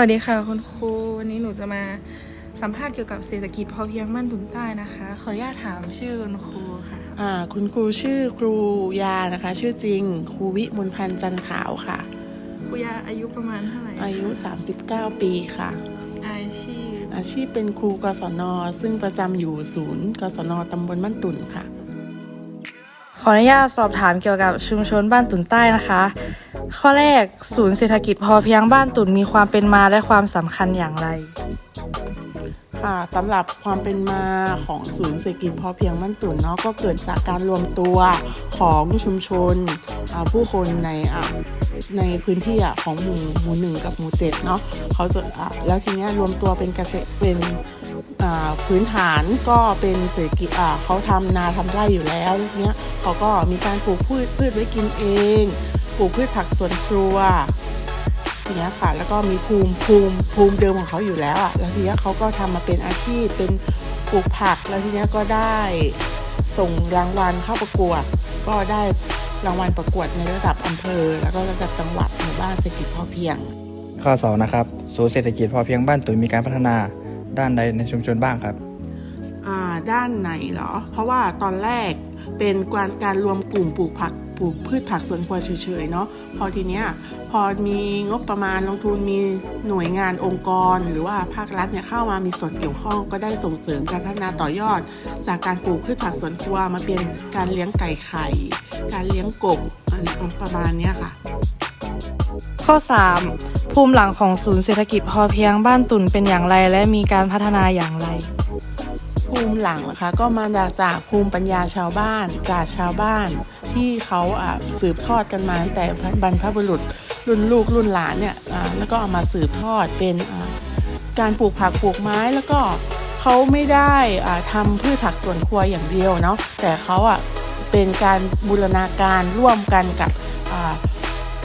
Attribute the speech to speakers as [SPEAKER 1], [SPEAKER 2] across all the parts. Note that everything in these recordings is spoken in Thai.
[SPEAKER 1] วัสดีค่ะคุณครูวันนี้หนูจะมาสัมภาษณ์เกี่ยวกับเศรษฐกิจพอเพียงบ้านถุงใต้นะคะ ขออนุญาตถามชื่อคุณครูค่ะ
[SPEAKER 2] อ่าคุณครูชื่อครูยานะคะ ชื่อจริงครูวิมลพันธ์จันขาวค่ะ
[SPEAKER 1] ครูยาอายุประมาณเท่าไหร่
[SPEAKER 2] อายุ 39 ปีค่ะ
[SPEAKER 1] อาชีพ
[SPEAKER 2] อาชีพเป็นครูกศนซึ่งประจำอยู่ศูนย์กศนตำบลบ้านตุ่นค่ะ
[SPEAKER 3] ขออนุญาตสอบถามเกี่ยวกับชุมชนบ้านตุ่นใต้นะคะ ข้อแรกศูนย์เศรษฐกิจพอเพียงบ้านตุ่นมีความเป็นมาและความสำคัญอย่างไร
[SPEAKER 2] ค่ะสำหรับความเป็นมาของศูนย์เศรษฐกิจพอเพียงบ้านตุ่นเนาะก็เกิดจากการรวมตัวของชุมชนผู้คนในอ่าในพื้นที่อะของหมู่หมู่หนึ่งกับหมู่เจ็ดเนาะเขาจะอ่าแล้วทีเนี้ยรวมตัวเป็นเกษตรเป็นอ่าพื้นฐานก็เป็นเศรษฐกิจอ่าเขาทำนาทำไร่อยู่แล้วเนี้ยเขาก็มีการปลูกพืชพืชไว้กินเอง ปลูกพืชผักสวนครัวทีเนี้ยค่ะแล้วก็มีภูมิภูมิภูมิเดิมของเขาอยู่แล้วอะแล้วทีเนี้ยเขาก็ทำมาเป็นอาชีพเป็นปลูกผักแล้วทีเนี้ยก็ได้ส่งรางวัลเข้าประกวด ก็ได้รางวัลประกวดในระดับอำเภอ แล้วก็ระดับจังหวัดหมู่บ้านเศรษฐกิจพอเพียง
[SPEAKER 4] ข้อ2นะครับศูนย์เศรษฐกิจพอเพียงบ้านตุ๋ยมีการพัฒนาด้านใดในชุมชนบ้างครับ
[SPEAKER 2] อ่าด้านไหนเหรอ เพราะว่าตอนแรก เป็นการการรวมกลุ่มปลูกผักปลูกพืชผักสวนครัวเฉยๆเนาะพอทีเนี้ยพอมีงบประมาณลงทุนมีหน่วยงานองค์กร หรือว่าภาครัฐเนี่ยเข้ามามีส่วนเกี่ยวข้องก็ได้ส่งเสริมการพัฒนาต่อยอด จากการปลูกพืชผักสวนครัวมาเป็นการเลี้ยงไก่ไข่ การเลี้ยงกบอะไรประมาณเนี้ยค่ะ
[SPEAKER 3] ข้อ 3 ภูมิหลังของศูนย์เศรษฐกิจพอเพียงบ้านตุ่นเป็นอย่างไร และมีการพัฒนาอย่างไร
[SPEAKER 2] ภูมิหลังนะคะก็มาจากภูมิปัญญาชาวบ้านจากชาวบ้าน ที่เขาสืบทอดกันมาตั้งแต่บรรพบุรุษรุ่นลูกรุ่นหลานเนี่ยแล้วก็เอามาสืบทอดเป็นการปลูกผักปลูกไม้แล้วก็เขาไม่ได้อ่าทำพืชผักสวนครัวอย่างเดียวเนาะแต่เขาอะเป็นการบูรณาการร่วมกันกับ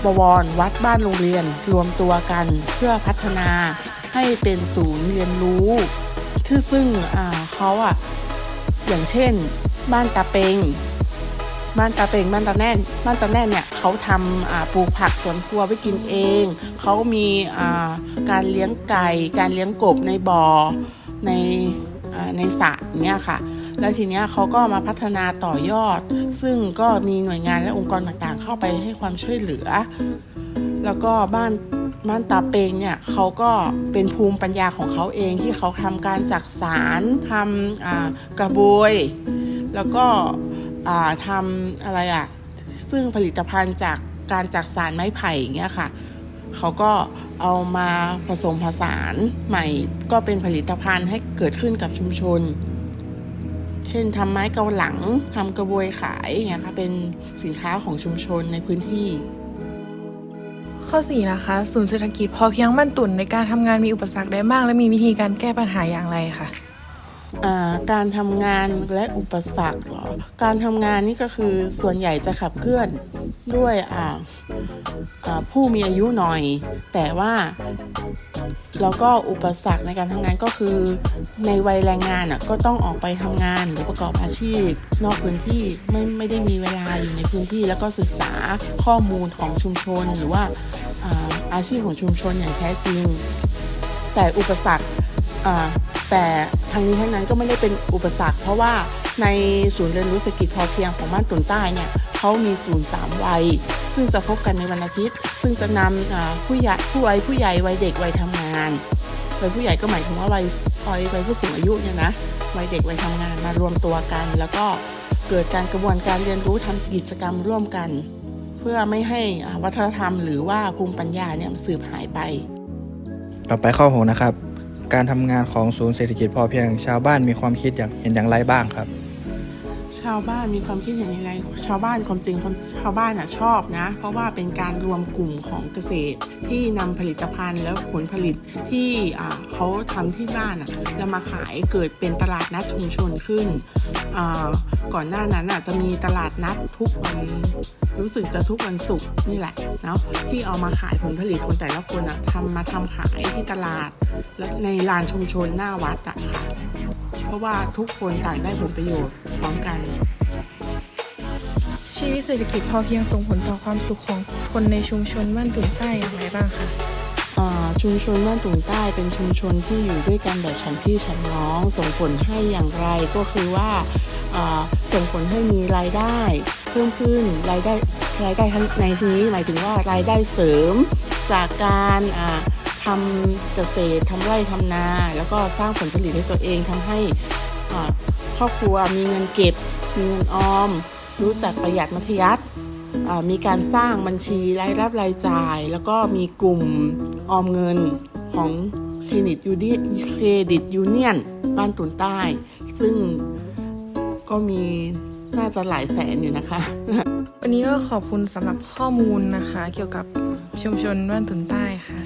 [SPEAKER 2] บวรวัดบ้านโรงเรียนรวมตัวกันเพื่อพัฒนาให้เป็นศูนย์เรียนรู้ ที่ซึ่งเขาอะอย่างเช่น บ้านตาเปงบ้านตาเปงบ้านตาแน่นบ้านตาแน่นเนี่ยเขาทำปลูกผักสวนครัวไว้กินเอง เขามีการเลี้ยงไก่ การเลี้ยงกบในบ่อในอในสระเนี่ยค่ะ แล้วทีเนี้ยเขาก็มาพัฒนาต่อยอด ซึ่งก็มีหน่วยงานและองค์กรต่างๆ เข้าไปให้ความช่วยเหลือ แล้วก็บ้าน บ้านตาเปงเนี่ยเขาก็เป็นภูมิปัญญาของเขาเองที่เขาทำการจักสารทำกระบวย แล้วก็ทำอะไรอะ่ะซึ่งผลิตภัณฑ์จากการจักสารไม้ไผ่อย่างเงี้ยค่ะเขาก็เอามาผสมผสานใหม่ก็เป็นผลิตภัณฑ์ให้เกิดขึ้นกับชุมชน เช่นทำไม้เกาหลังทำกระบวยขายอย่างเงี้ยค่ะเป็นสินค้าของชุมชนในพื้นที่
[SPEAKER 1] ข้อ 4 นะคะ ศูนย์เศรษฐกิจพอเพียงมั่นตุนในการทำงานมีอุปสรรคไดบ้างและมีวิธีการแก้ปัญหาอย่างไรคะ่ะ
[SPEAKER 2] การทำงานและอุปสรรคเหรอ การทำงานนี่ก็คือส่วนใหญ่จะขับเคลื่อนด้วยผู้มีอายุหน่อย แต่ว่าแล้วก็อุปสรรคในการทำงานก็คือในวัยแรงงานก็ต้องออกไปทำงานหรือประกอบอาชีพ นอกพื้นที่ไม่ไม่ได้มีเวลาอยู่ในพื้นที่แล้วก็ศึกษาข้อมูลของชุมชน หรือว่าอาอาชีพของชุมชนอย่างแท้จริง แต่อุปสรรคแต่ ทางนี้ทั้งนั้นก็ไม่ได้เป็นอุปสรรค เพราะว่าในศูนย์เรียนรู้เศรษฐกิจพอเพียงของบ้านตุนใต้เนี่ยเขามีศูนย์สามวัย ซึ่งจะพบกันในวันอาทิตย์ ซึ่งจะนำผู้ใหญ่ผู้วัยผู้ใหญ่วัยเด็กวัยทำงานวัยผู้ใหญ่ก็หมายถึงว่าวัยวัยวัยผู้สูงอายุเนี่ยนะวัยเด็กวัยทำงานมารวมตัวกัน แล้วก็เกิดการกระบวนการเรียนรู้ทำกิจกรรมร่วมกัน เพื่อไม่ให้วัฒนธรรมหรือว่าภูมิปัญญาเนี่ยสืบหายไป
[SPEAKER 4] ต่อไปข้อ6นะครับ การทำงานของศูนย์เศรษฐกิจพอเพียงชาวบ้านมีความคิดอย่างเห็นอย่างไรบ้างครับ
[SPEAKER 2] ชาวบ้านมีความคิดเห็นยังไง ชาวบ้านความจริงคนชาวบ้านอะชอบนะ เพราะว่าเป็นการรวมกลุ่มของเกษตร ที่นำผลิตภัณฑ์แล้วผลผลิตที่เขาทำที่บ้านอะแล้วมาขายเกิดเป็นตลาดนัดชุมชนขึ้น ก่อนหน้านั้นอะจะมีตลาดนัดทุกวันรู้สึกจะทุกวันศุกร์นี่แหละเนาะที่เอามาขายผลผลิตคนแต่ละคนอะทำมาทำขายที่ตลาดและในลานชุมชนหน้าวัดอะค่ะ ราะว่าทุกคนต่างได้ผลประโยชน์พร้อมกัน
[SPEAKER 1] ชีวิตเศรษฐกิจพอเพียงส่งผลต่อความสุขของคนในชุมชนบ้านตุ่นใต้อย่างไรบ้างคะ
[SPEAKER 2] เอ่อชุมชนบ้านตุ่นใต้เป็นชุมชนที่อยู่ด้วยกันแบบฉันพี่ฉันน้อง ส่งผลให้อย่างไรก็คือว่าอ่าส่งผลให้มีรายได้เพิ่มขึ้นรายได้รายได้ทั้งในที่นี้หมายถึงว่ารายได้เสริมจากการ อ่าทำเกษตรทำไร่ทำนา แล้วก็สร้างผลผลิตให้ตัวเองทำให้ครอบครัวมีเงินเก็บ มีเงินออม รู้จักประหยัดมัธยัสมีการสร้างบัญชีรายรับรายจ่าย แล้วก็มีกลุ่มออมเงินของเครดิตยูดีเครดิตยูเนียนบ้านตุนใต้ ซึ่งก็มีน่าจะหลายแสนอยู่นะคะ
[SPEAKER 1] วันนี้ก็ขอบคุณสำหรับข้อมูลนะคะ เกี่ยวกับชุมชนบ้านตุนใต้ค่ะ